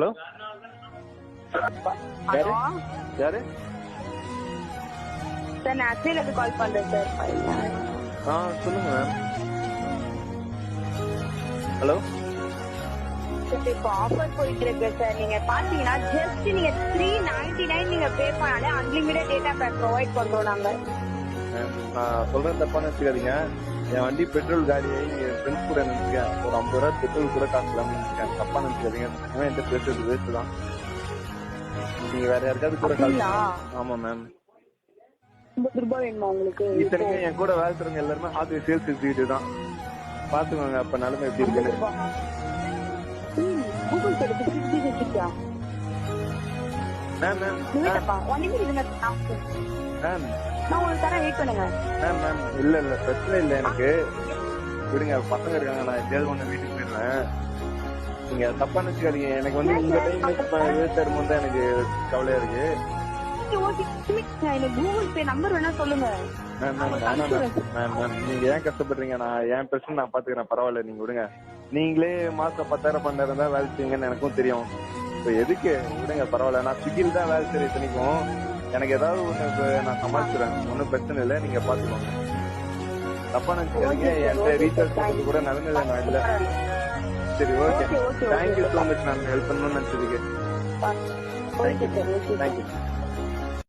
Hello hello யாரு sir நான் அக்ஷயிலேருந்து கால் பண்றேன் சார் ஆ சொல்லுங்க மேம் ஹலோ இப்போ ஆஃபர் போயிட்டு சார் நீங்க பாத்தீங்கன்னா ஜஸ்ட் நீங்க த்ரீ நைன்டி நைன் நீங்க பே பண்ணாலே அன்லிமிட்டட் டேட்டா பேக் ப்ரொவைட் பண்றோம் நாங்க. நான் சொல்றது தப்பான்னு வச்சுக்காதீங்க என் வண்டி பெட்ரோல் காலியை என் ஃப்ரெண்ட்ஸ் கூட நினைச்சிருக்கேன் ஒரு ஐம்பது ரூபா பெட்ரோல் கூட காசு இல்லாமல் நினைச்சிருக்கேன் தப்பா நினைச்சுக்காதீங்க. அவன் என்கிட்ட பேசுறது வேஸ்ட் தான். நீங்க வேற யாருக்காவது கூட கால்? ஆமா மேம் இத்தனைக்கும் என் கூட வேலை செய்றவங்க எல்லாருமே ஹார்ட்வேர் சேல்ஸ் எக்ஸிக்யூட்டிவ் தான். பாத்துக்கோங்க அப்ப நிலைமை எப்படி இருக்குன்னு மேம் மேம் மேம் நான் உங்களுக்கு தரேன் வெயிட் பண்ணுங்க. மேம் மேம் இல்ல இல்ல பிரச்சனை இல்ல எனக்கு. விடுங்க பசங்க இருக்காங்க நான் எப்படியாவது ஒண்ணு வீட்டுக்கு போயிடுறேன். நீங்க தப்பா நினைச்சுக்காதீங்க. எனக்கு வந்து இந்த டைம் மிஸ் தரும்போது தான் எனக்கு கவலையா இருக்கு. எனக்கு கூகுள் பே நம்பர் வேணா சொல்லுங்க. மேம் மேம் வேணாம் மேம் மேம் மேம் நீங்க ஏன் கஷ்டப்படுறீங்க? நான் என் பிரச்சனை நான் பாத்துக்கிறேன் பரவாயில்ல நீங்க விடுங்க. நீங்களே மாசம் பத்தாயிரம் பன்னெண்டாயிரம் தான் வேலை செய்யுங்கன்னு எனக்கும் தெரியும். இப்போ எதுக்கு? விடுங்க பரவாயில்ல நான் ஸ்விக்கியில் தான் வேலை செய்யற இத்தனைக்கும். எனக்கு ஏதாவது இப்ப நான் சமாளிச்சிடுறேன் ஒன்றும் பிரச்சனை இல்லை. நீங்க பாத்துக்கோங்க. தப்பா நினைச்சுக்காதீங்க. என்கிட்ட ரீசார்ஜ் பண்றது கூட நிலைமையில நான் இல்ல சரி okay. Thank you so much நான் ஹெல்ப் பண்ணணும்னு நினைச்சதுக்கு ஓகே தேங்க்யூ